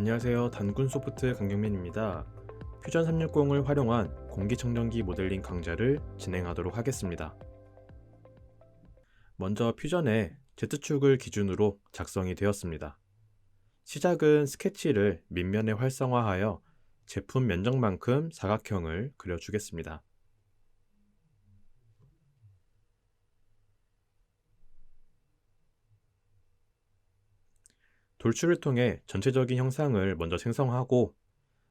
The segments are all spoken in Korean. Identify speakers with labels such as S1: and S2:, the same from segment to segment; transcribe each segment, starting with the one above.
S1: 안녕하세요. 단군 소프트 강경민입니다. 퓨전 360을 활용한 공기청정기 모델링 강좌를 진행하도록 하겠습니다. 먼저 퓨전의 Z축을 기준으로 작성이 되었습니다. 시작은 스케치를 밑면에 활성화하여 제품 면적만큼 사각형을 그려주겠습니다. 돌출을 통해 전체적인 형상을 먼저 생성하고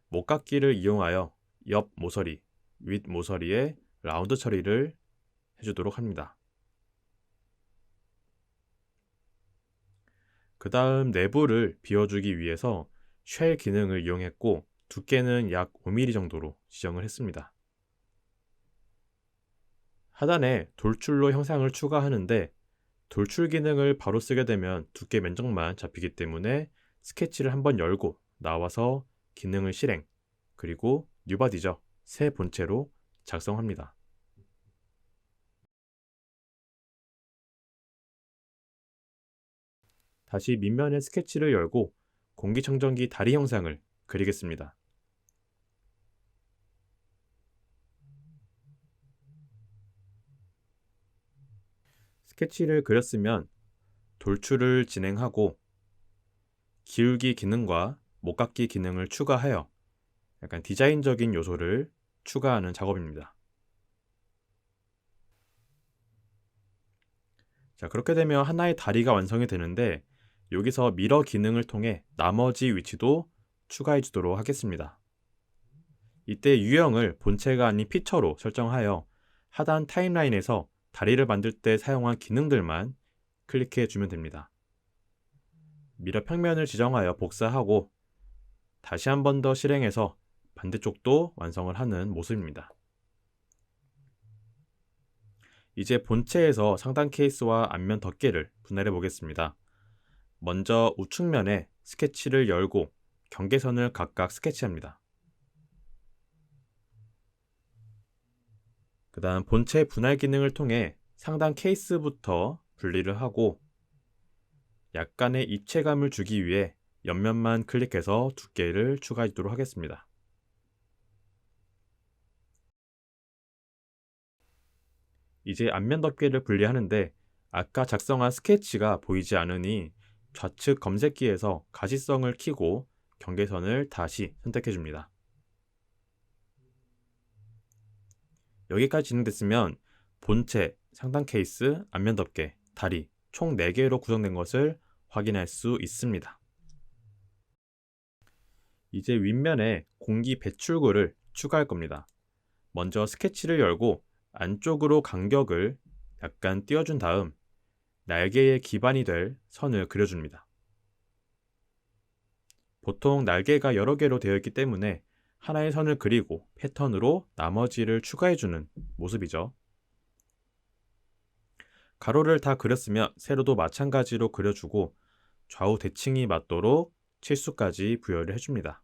S1: 목깎기를 이용하여 옆 모서리, 윗 모서리에 라운드 처리를 해주도록 합니다. 그 다음 내부를 비워주기 위해서 쉘 기능을 이용했고 두께는 약 5mm 정도로 지정을 했습니다. 하단에 돌출로 형상을 추가하는데 돌출 기능을 바로 쓰게 되면 두께 면적만 잡히기 때문에 스케치를 한번 열고 나와서 기능을 실행 그리고 뉴바디저 새 본체로 작성합니다. 다시 밑면에 스케치를 열고 공기청정기 다리 형상을 그리겠습니다. 스케치를 그렸으면 돌출을 진행하고 기울기 기능과 목깎기 기능을 추가하여 약간 디자인적인 요소를 추가하는 작업입니다. 자, 그렇게 되면 하나의 다리가 완성이 되는데 여기서 미러 기능을 통해 나머지 위치도 추가해 주도록 하겠습니다. 이때 유형을 본체가 아닌 피처로 설정하여 하단 타임라인에서 다리를 만들 때 사용한 기능들만 클릭해 주면 됩니다. 미러 평면을 지정하여 복사하고 다시 한 번 더 실행해서 반대쪽도 완성을 하는 모습입니다. 이제 본체에서 상단 케이스와 앞면 덮개를 분할해 보겠습니다. 먼저 우측면에 스케치를 열고 경계선을 각각 스케치합니다. 그 다음 본체 분할 기능을 통해 상단 케이스부터 분리를 하고 약간의 입체감을 주기 위해 옆면만 클릭해서 두께를 추가하도록 하겠습니다. 이제 앞면 덮개를 분리하는데 아까 작성한 스케치가 보이지 않으니 좌측 검색기에서 가시성을 키고 경계선을 다시 선택해 줍니다. 여기까지 진행됐으면 본체, 상단 케이스, 앞면 덮개, 다리 총 4개로 구성된 것을 확인할 수 있습니다. 이제 윗면에 공기 배출구를 추가할 겁니다. 먼저 스케치를 열고 안쪽으로 간격을 약간 띄워준 다음 날개의 기반이 될 선을 그려줍니다. 보통 날개가 여러 개로 되어 있기 때문에 하나의 선을 그리고 패턴으로 나머지를 추가해주는 모습이죠. 가로를 다 그렸으면 세로도 마찬가지로 그려주고 좌우 대칭이 맞도록 치수까지 부여를 해줍니다.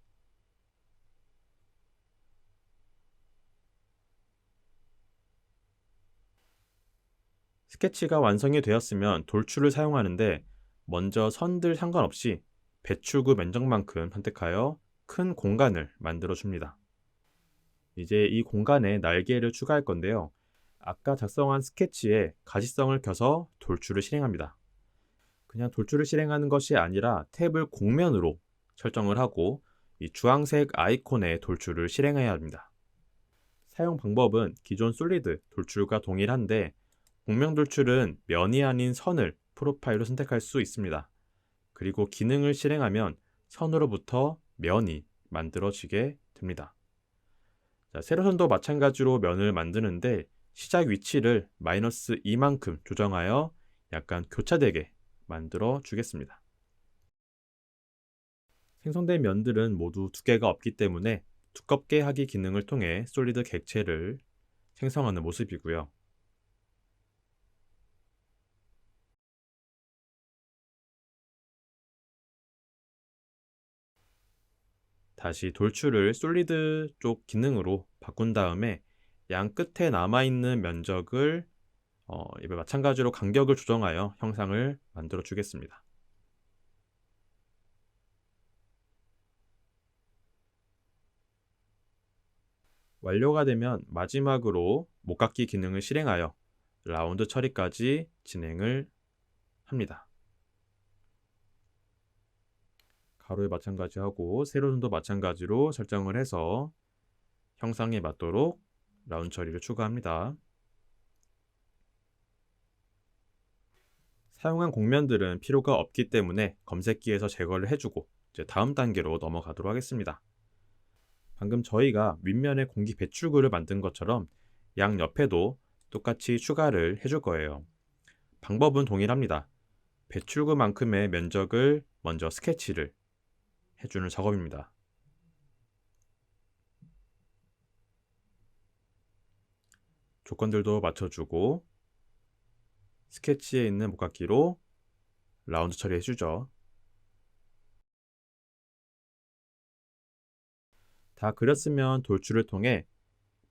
S1: 스케치가 완성이 되었으면 돌출을 사용하는데 먼저 선들 상관없이 배출구 면적만큼 선택하여 큰 공간을 만들어 줍니다. 이제 이 공간에 날개를 추가할 건데요. 아까 작성한 스케치에 가시성을 켜서 돌출을 실행합니다. 그냥 돌출을 실행하는 것이 아니라 탭을 공면으로 설정을 하고 이 주황색 아이콘에 돌출을 실행해야 합니다. 사용 방법은 기존 솔리드 돌출과 동일한데 공명 돌출은 면이 아닌 선을 프로파일로 선택할 수 있습니다. 그리고 기능을 실행하면 선으로부터 면이 만들어지게 됩니다. 자, 세로선도 마찬가지로 면을 만드는데 시작 위치를 마이너스 2만큼 조정하여 약간 교차되게 만들어 주겠습니다. 생성된 면들은 모두 두께가 없기 때문에 두껍게 하기 기능을 통해 솔리드 객체를 생성하는 모습이고요. 다시 돌출을 솔리드 쪽 기능으로 바꾼 다음에 양 끝에 남아있는 면적을 어, 마찬가지로 간격을 조정하여 형상을 만들어 주겠습니다. 완료가 되면 마지막으로 목깎기 기능을 실행하여 라운드 처리까지 진행을 합니다. 가로에 마찬가지 하고 세로선도 마찬가지로 설정을 해서 형상에 맞도록 라운드 처리를 추가합니다. 사용한 공면들은 필요가 없기 때문에 검색기에서 제거를 해주고 이제 다음 단계로 넘어가도록 하겠습니다. 방금 저희가 윗면에 공기 배출구를 만든 것처럼 양 옆에도 똑같이 추가를 해줄 거예요. 방법은 동일합니다. 배출구만큼의 면적을 먼저 스케치를 해주는 작업입니다. 조건들도 맞춰주고 스케치에 있는 목깎기로 라운드 처리해주죠. 다 그렸으면 돌출을 통해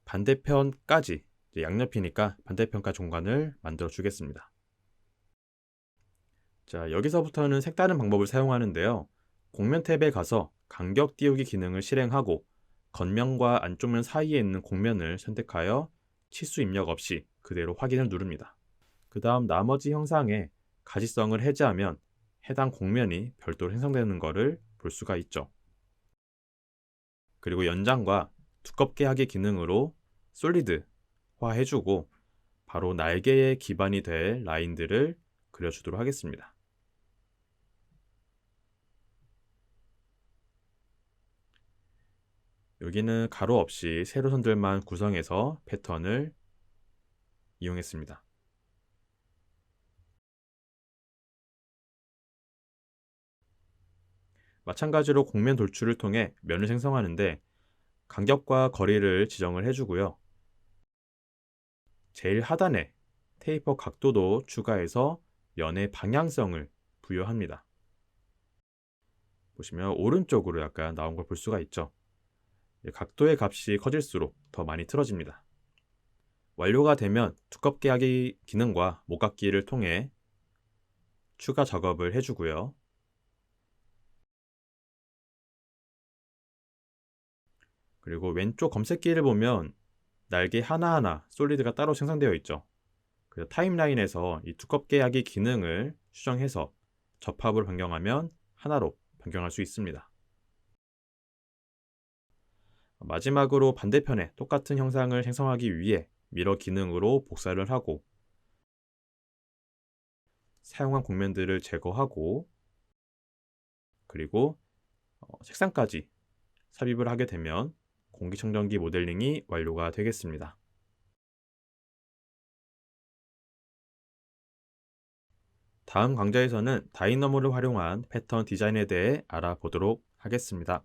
S1: 반대편까지 양옆이니까 반대편까지 공간을 만들어 주겠습니다. 자, 여기서부터는 색다른 방법을 사용하는데요. 공면 탭에 가서 간격 띄우기 기능을 실행하고 겉면과 안쪽면 사이에 있는 공면을 선택하여 치수 입력 없이 그대로 확인을 누릅니다. 그 다음 나머지 형상에 가시성을 해제하면 해당 공면이 별도로 생성되는 것을 볼 수가 있죠. 그리고 연장과 두껍게 하기 기능으로 솔리드화 해주고 바로 날개의 기반이 될 라인들을 그려주도록 하겠습니다. 여기는 가로 없이 세로선들만 구성해서 패턴을 이용했습니다. 마찬가지로 공면 돌출을 통해 면을 생성하는데 간격과 거리를 지정을 해주고요. 제일 하단에 테이퍼 각도도 추가해서 면의 방향성을 부여합니다. 보시면 오른쪽으로 약간 나온 걸 볼 수가 있죠. 각도의 값이 커질수록 더 많이 틀어집니다. 완료가 되면 두껍게 하기 기능과 목깎기를 통해 추가 작업을 해주고요. 그리고 왼쪽 검색기를 보면 날개 하나하나 솔리드가 따로 생성되어 있죠. 그래서 타임라인에서 이 두껍게 하기 기능을 수정해서 접합을 변경하면 하나로 변경할 수 있습니다. 마지막으로 반대편에 똑같은 형상을 생성하기 위해 미러 기능으로 복사를 하고 사용한 공면들을 제거하고 그리고 어, 색상까지 삽입을 하게 되면 공기청정기 모델링이 완료가 되겠습니다. 다음 강좌에서는 다이너모를 활용한 패턴 디자인에 대해 알아보도록 하겠습니다.